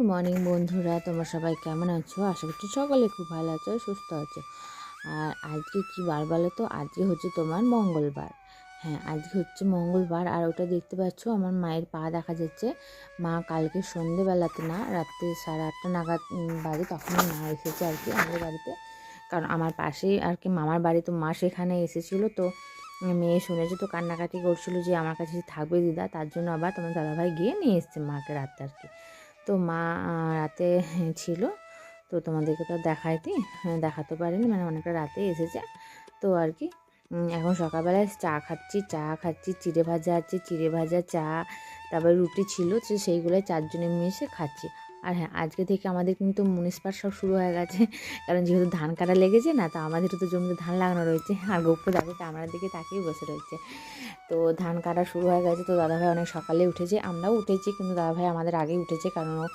Good morning বন্ধুরা তোমরা সবাই কেমন আছো? আশা করছি সকলে খুব ভালো আছো সুস্থ আছো। আর আজকে কি বার বলো তো? আজকে হচ্ছে তোমার মঙ্গলবার। হ্যাঁ আজকে হচ্ছে মঙ্গলবার আর ওটা দেখতে পাচ্ছ আমার মায়ের পা দেখা যাচ্ছে। মা কালকে সন্ধেবেলাতে না রাত্রে সাড়ে আটটা নাগাদ উম, বাজে তখন মা এসেছে আর কি আমাদের বাড়িতে। কারণ আমার পাশেই আর কি মামার বাড়ি তো মা সেখানে এসেছিল তো মেয়ে শুনেছে তো কান্নাকাটি করছিল যে আমার কাছে থাকবে দিদা তার জন্য আবার তোমার দাদাভাই গিয়ে নিয়ে এসছে মাকে রাতে আর কি। তো মা রাতে ছিল। তো তোমাদেরকে তো দেখাইতে হ্যাঁ, দেখাতে পারিনি। মানে অনেকটা রাতে এসেছে। তো আর কি এখন সকালবেলায় চা খাচ্ছি চা খাচ্ছি চিড়ে ভাজা আছে চিড়ে ভাজা চা তারপরে রুটি ছিল তো সেইগুলোই চারজনে মিশে খাচ্ছি। আর হ্যাঁ আজকে থেকে আমাদের কিন্তু মুনিসপাট সব শুরু হয়ে গেছে। কারণ যেহেতু ধান কাটা লেগেছে না তো আমাদেরও তো জমিতে ধান লাগানো রয়েছে। আর গপ্প দেখো ক্যামেরার দিকে তাকিয়ে বসে রয়েছে। তো ধান কাটা শুরু হয়ে গেছে তো দাদাভাই অনেক সকালে উঠেছে। আমরাও উঠেছি কিন্তু দাদাভাই আমাদের আগেই উঠেছে কারণ ও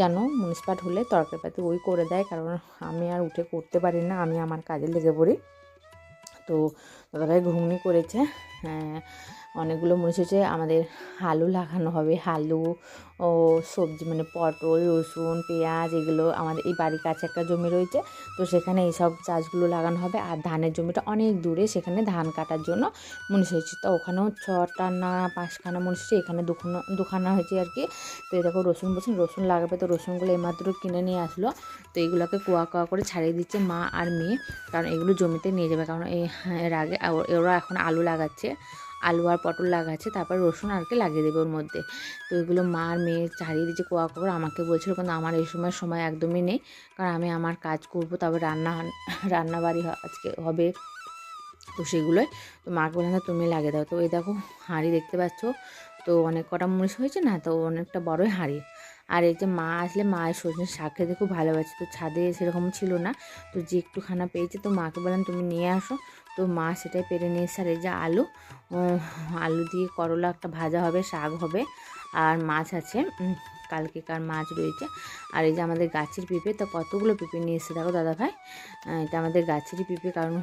জানো মুনিসপাট হলে তরকারি পাতি ওই করে দেয় কারণ আমি আর উঠে করতে পারি না আমি আমার কাজে লেগে পড়ি। তো দাদাভাই ঘুগনি করেছে হ্যাঁ, অনেকগুলো মরিচ হচ্ছে আমাদের আলু লাগানো হবে। আলু ও সবজি মানে পটল, রসুন, পেঁয়াজ এগুলো আমাদের এই বাড়ির কাছে একটা জমি রয়েছে। তো সেখানে এইসব চাষগুলো লাগানো হবে। আর ধানের জমিটা অনেক দূরে, সেখানে ধান কাটার জন্য মনীষ হয়েছে। তো ওখানেও ছটা না পাঁচখানা মনীষ হয়েছে। এখানে দুখানা দুখানা হয়েছে আর কি। তো এই দেখো রসুন বসুন রসুন লাগাবে তো রসুনগুলো এইমাত্র কিনে নিয়ে আসলো। তো এগুলোকে কুয়া কুয়া করে ছাড়িয়ে দিচ্ছে মা আর মেয়ে। কারণ এগুলো জমিতে নিয়ে যাবে। কারণ এর আগে ওরা এখন আলু লাগাচ্ছে। আলু আর পটল লাগাচ্ছে, তারপর রসুন আরকে লাগিয়ে দেবে ওর মধ্যে। তো এগুলো মা আর মেয়ে চারিয়ে দিচ্ছে কোয়া কোয়া আমাকে বলছিল, কিন্তু আমার এই সময় সময় একদমই নেই। কারণ আমি আমার কাজ করব, তারপর রান্না রান্না বাড়ি আজকে হবে। তো সেগুলোই। তো মাকে বললাম তুমি লাগিয়ে দাও। তো এই দেখো, হাঁড়ি দেখতে পাচ্ছ? তো অনেক কটা মরিচ হয়েছে না? তো অনেকটা বড়ই হাঁড়ি। আর এই যে মা আসলে মা সজনে শাক খেতে খুব ভালোবাসে। তো ছাদে সেরকম ছিল না। তো যে একটুখানা পেয়েছে তো মাকে বললাম তুমি নিয়ে আসো। তো মা সেটাই পেরে নিয়ে এসে আর এই যে আলু আলু দিয়ে করলা একটা ভাজা হবে শাক হবে আর মাছ আছে। উম, কালকেকার মাছ রয়েছে। আর এই যে আমাদের গাছের পেঁপে তো কতগুলো পেঁপে নিয়ে এসে দেখো দাদা ভাই? এটা আমাদের গাছেরই পেঁপে কারণ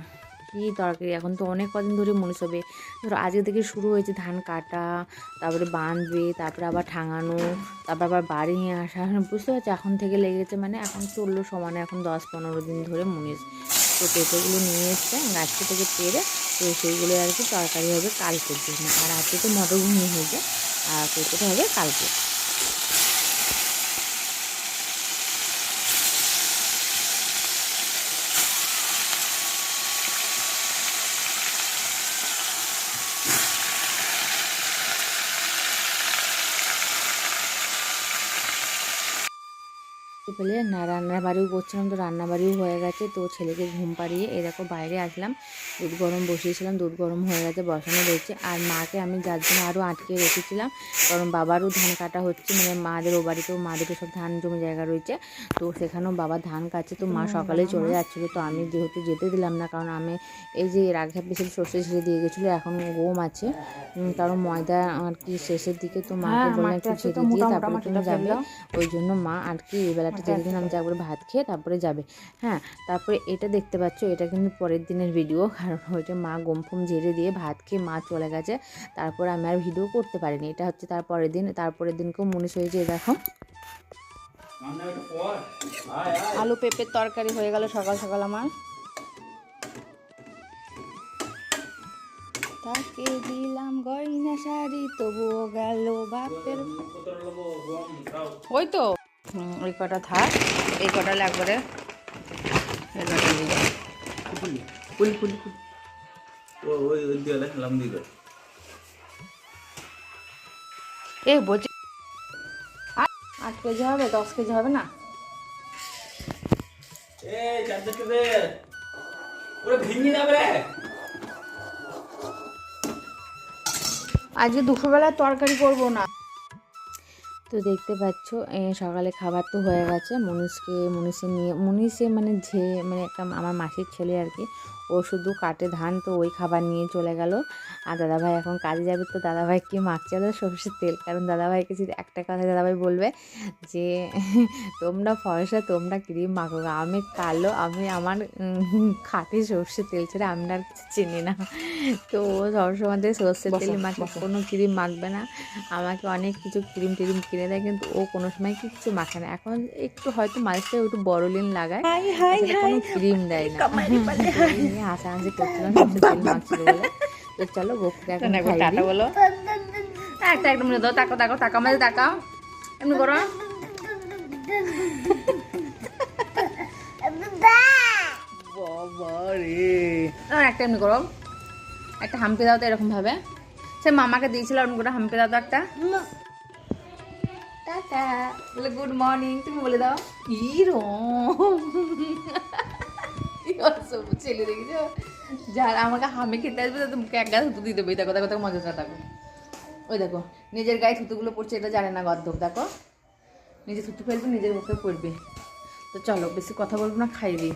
কী তরকারি এখন তো অনেক কদিন ধরে মনে হবে। ধরো আজকে থেকে শুরু হয়েছে ধান কাটা, তারপরে বাঁধবে, তারপরে আবার ঠাঙানো, তারপর আবার বাড়ি নিয়ে আসা। মানে বুঝতে পারছি? এখন থেকে লেগেছে মানে এখন চলল সমানে, এখন দশ পনেরো দিন ধরে মুনিশ। তো পেঁপেগুলো নিয়ে এসছে, গাছটা থেকে পেরে তো সেইগুলো আর কি তরকারি হবে কালকের জন্য। আর আজকে তো মটর ঘুমিয়ে হয়েছে, আর পেঁপেটা হবে কালকে। পেলে না রান্নার বাড়িও করছিলাম তো রান্না বাড়িও হয়ে গেছে তো ছেলেকে ঘুম পাড়িয়ে দেখো বাইরে আসলাম। দুধ গরম বসিয়েছিলাম দুধ গরম হয়ে গেছে বসানো রয়েছে। আর মাকে আমি যার জন্য আরও আটকে রেখেছিলাম কারণ বাবারও ধান কাটা হচ্ছে মানে মাদের ও বাড়িতেও মাদেরও সব ধান জমি জায়গা রয়েছে। তো সেখানেও বাবা ধান কাটছে তো মা সকালে চলে যাচ্ছিল তো আমি যেহেতু যেতে দিলাম না কারণ আমি এই যে এর আগে পিছিয়ে সর্ষে ছেড়ে দিয়ে গেছিল এখন গম আছে। কারণ ময়দা আর কি শেষের দিকে তো মাকে বললাম একটু ছেড়ে দিয়ে তারপরে তুমি যাবে। ওই জন্য মা আর কি এই বেলাটা যেতে দিন আমি যাব ভাত খেয়ে তারপরে যাবে। হ্যাঁ তারপরে এটা দেখতে পাচ্ছ এটা কিন্তু পরের দিনের ভিডিও কারণ ওইটা মা গম ফুম ঝেড়ে দিয়ে ভাত খেয়ে মা চলে গেছে। তারপরে আমি আর ভিডিও করতে পারিনি এটা হচ্ছে তার পরের দিন তারপরের দিনকেও মনীষ হয়েছে দেখো। আলু পেঁপের তরকারি হয়ে গেল সকাল সকাল আমার। তাকে দিলাম গয়না শাড়ি তবুও গেল বাপের ওই তো। ওই কটা থাক। এই কটা লাগবে এই কটা দিয়ে দাও। কুলি কুলি কুলি ও ওই ওই দিয়ে লেখলাম দিকে এ বলছি আট আট কেজি হবে দশ কেজি হবে না? এ চারটে দে ওরে ভেঙে যাবে রে আজকে দুপুরবেলা তরকারি করব না। তো দেখতে পাচ্ছ সকালে খাবার তো হয়ে গেছে। মনীষকে মনীষে নিয়ে মনীষে মানে যে মানে একটা আমার মাসির ছেলে আর কি ও শুধু কাটে ধান তো ওই খাবার নিয়ে চলে গেল। আর দাদাভাই এখন কাজে যাবে তো দাদাভাই কি মাখছে হলো সরষের তেল। কারণ দাদাভাইকে যদি একটা কথা দাদাভাই বলবে যে তোমরা ফর্সা তোমরা ক্রিম মাখো আমি কালো আমি আমার খাঁটি সর্ষের তেল ছাড়া আমি আর কিছু চিনি না। তো ও সবসময় সর্ষের তেল মাখে কোনো ক্রিম মাখবে না। আমাকে অনেক কিছু ক্রিম টিরিম কিনে কিনে দেয় কিন্তু ও কোনো সময় কিচ্ছু মাখে না। এখন একটু হয়তো মাঝে একটু বড়লিন লাগায় কোনো ক্রিম দেয় না। নিয়ে হাসাহাসি করছিলাম সবচেয়ে মাখছিল বলে। তো চলো গোপুকে এখন টাটা বলো। একটা একটা মিনিট দাও তাকাও তাকাও তাকাও মাঝে তাকাও। এমনি করো বাবা রে আর একটা এমনি করো। একটা হাম্পি দাও তো এরকম ভাবে। সে মামাকে দিয়েছিল ওরকম করে হাম্পি দাও তো একটা। টাটা বলে গুড মর্নিং তুমি বলে দাও। ইরম। ছেলে দেখেছ? যার আমাকে হামে খেতে আসবে তাদের মুখে এক গাছ থুতু দিয়ে দেবে দেখো দেখো দেখো মজাটা দেখো ওই দেখো নিজের গায়ে থুতুগুলো পড়ছে এটা জানে না গদ্ধব দেখো। নিজে থুতু ফেলবে নিজের মুখে পড়বে। তো চলো বেশি কথা বলব না খাই দিই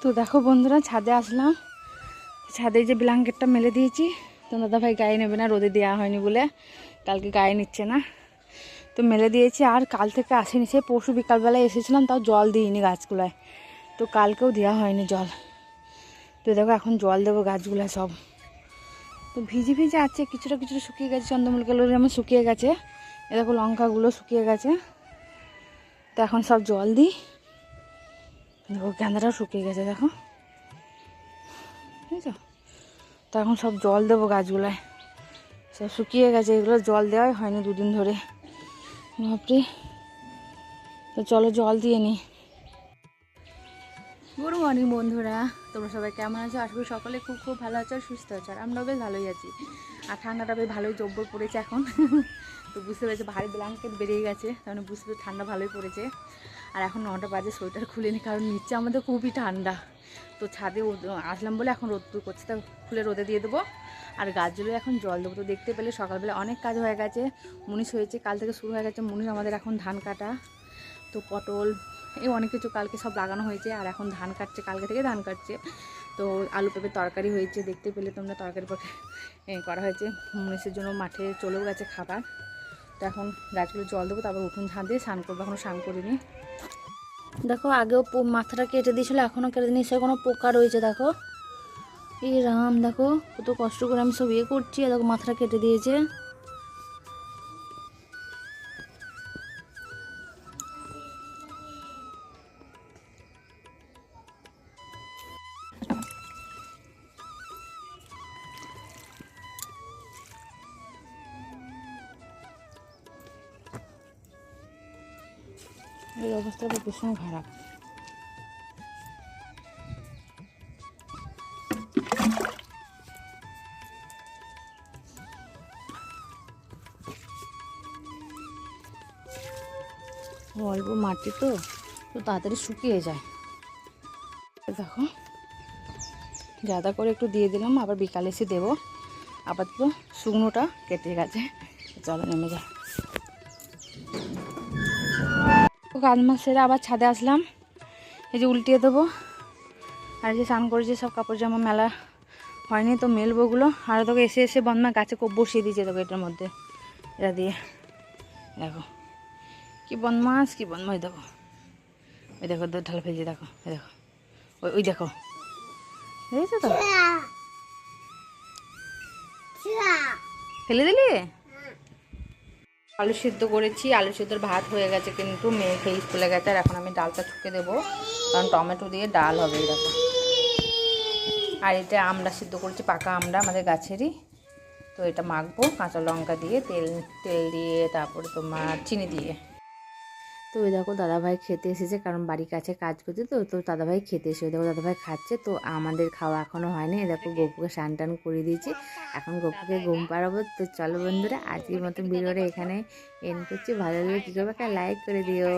তো দেখো বন্ধুরা ছাদে আসলাম। ছাদে যে ব্ল্যাঙ্কেটটা মেলে দিয়েছি, তো দাদা ভাই গায়ে নেবে না, রোদে দেওয়া হয়নি বলে কালকে গায়ে নিচ্ছে না। তো মেলে দিয়েছি, আর কাল থেকে আসেনি, সে পরশু বিকালবেলায় এসেছিলাম, তাও জল দিইনি গাছগুলায়। তো কালকেও দেওয়া হয়নি জল। তো দেখো এখন জল দেবো গাছগুলায় সব। তো ভিজে ভিজে আছে, কিছুটা কিছুটা শুকিয়ে গেছে চন্দ্রমল্লিকাগুলো যেমন শুকিয়ে গেছে, এ দেখো লঙ্কাগুলো শুকিয়ে গেছে। তো এখন সব জল দিই। দেখো গেঁদাটাও শুকিয়ে গেছে, দেখো। বুঝছ? তো এখন সব জল দেবো গাছগুলায়। সব শুকিয়ে গেছে, এগুলো জল দেওয়াই হয়নি দুদিন ধরে। বাপরে। তো চলো জল দিয়ে নিই গুড মর্নিং বন্ধুরা, তোমরা সবাই কেমন আছো? আশা করি সকলে খুব খুব ভালো আছো আর সুস্থ আছো, আর আমরাও বেশ ভালোই আছি। আর ঠান্ডাটা বেশ ভালোই জব্বর পড়েছে এখন। তো বুঝতে পেরেছি, ভারী ব্ল্যাঙ্কেট বেরিয়ে গেছে তাহলে বুঝতে পেরেছি ঠান্ডা ভালোই পড়েছে। আর এখন নটা বাজে, সোয়েটার খুলে নি, কারণ নিচে আমাদের খুবই ঠান্ডা। তো ছাদে আসলাম বলে এখন রোদ করছে, তা খুলে রোদে দিয়ে দেবো। আর গাছগুলো এখন জল দেবো, তো দেখতে পেলে সকালবেলা অনেক কাজ হয়ে গেছে। মুনিশ হয়েছে, কাল থেকে শুরু হয়ে গেছে, মুনিশ আমাদের এখন ধান কাটা। তো পটল, এই অনেক কিছু কালকে সব লাগানো হয়েছে, আর এখন ধান কাটছে, কালকে থেকে ধান কাটছে। তো আলু পেঁপে তরকারি হয়েছে, দেখতে পেলে তোমরা তরকারি পক্ষে করা হয়েছে। মুনিশের জন্য মাঠে চলেও গেছে খাবার। তো এখন গাছগুলো জল দেবো, তারপর উঠুন ঝাঁ দিয়ে স্নান করব এখনও স্নান করিনি। দেখো, আগেও মাথাটা কেটে দিয়েছিল, এখনও কেটে সে কোনো পোকা রয়েছে, দেখো। এই রাম, দেখো, কত কষ্ট করে আমি সব ইয়ে করছি, দেখো, মাথাটা কেটে দিয়েছে। এই অবস্থাটা ভীষণ খারাপ। অল্প মাটি তো তো তাড়াতাড়ি শুকিয়ে যায়। দেখো জাদা করে একটু দিয়ে দিলাম, আবার বিকালে এসে দেবো। আপাতত শুকনোটা কেটে গেছে, চলো নেমে যায় কাজ মাস সেরে আবার ছাদে আসলাম। এই যে উল্টিয়ে দেবো। আর যে স্নান করেছি সব কাপড় জামা মেলা হয়নি তো মেলবো ওগুলো। আর তোকে এসে এসে বন্ধমা গাছে কোপ বসিয়ে দিয়েছে তোকে এটার মধ্যে। এটা দিয়ে। দেখো। কি বদমাস কি বদমাস। দেখো। ওই দেখো দুধ ঢাল ফেলছে দেখো ওই দেখো। ওই ওই দেখো। দেখেছ তো? ফেলে দিলি? আলু সিদ্ধ করেছি। আলু সিদ্ধর ভাত হয়ে গেছে কিন্তু মেয়ে খেয়ে স্কুলে গেছে আর এখন আমি ডালটা ছুকে দেবো। কারণ টমেটো দিয়ে ডাল হবে এরকম আর এটা আমরা সিদ্ধ করেছি, পাকা আমরা আমাদের গাছেরই। তো এটা মাখবো, কাঁচা লঙ্কা দিয়ে, তেল তেল দিয়ে তারপরে তোমার চিনি দিয়ে। তো ওই দেখো দাদাভাই খেতে এসেছে, কারণ বাড়ির কাছে কাজ করছে তো তো দাদাভাই খেতে এসে ওই দেখো দাদাভাই খাচ্ছে, তো আমাদের খাওয়া এখনও হয়নি। দেখো গপুকে স্নান টান করে দিয়েছি, এখন গপুকে ঘুম পাড়াবো। তো চলো বন্ধুরা, আজকের মতো ভিডিওটা এখানে এন করছি। ভালো লাগলে কী করবে, একটা লাইক করে দিও।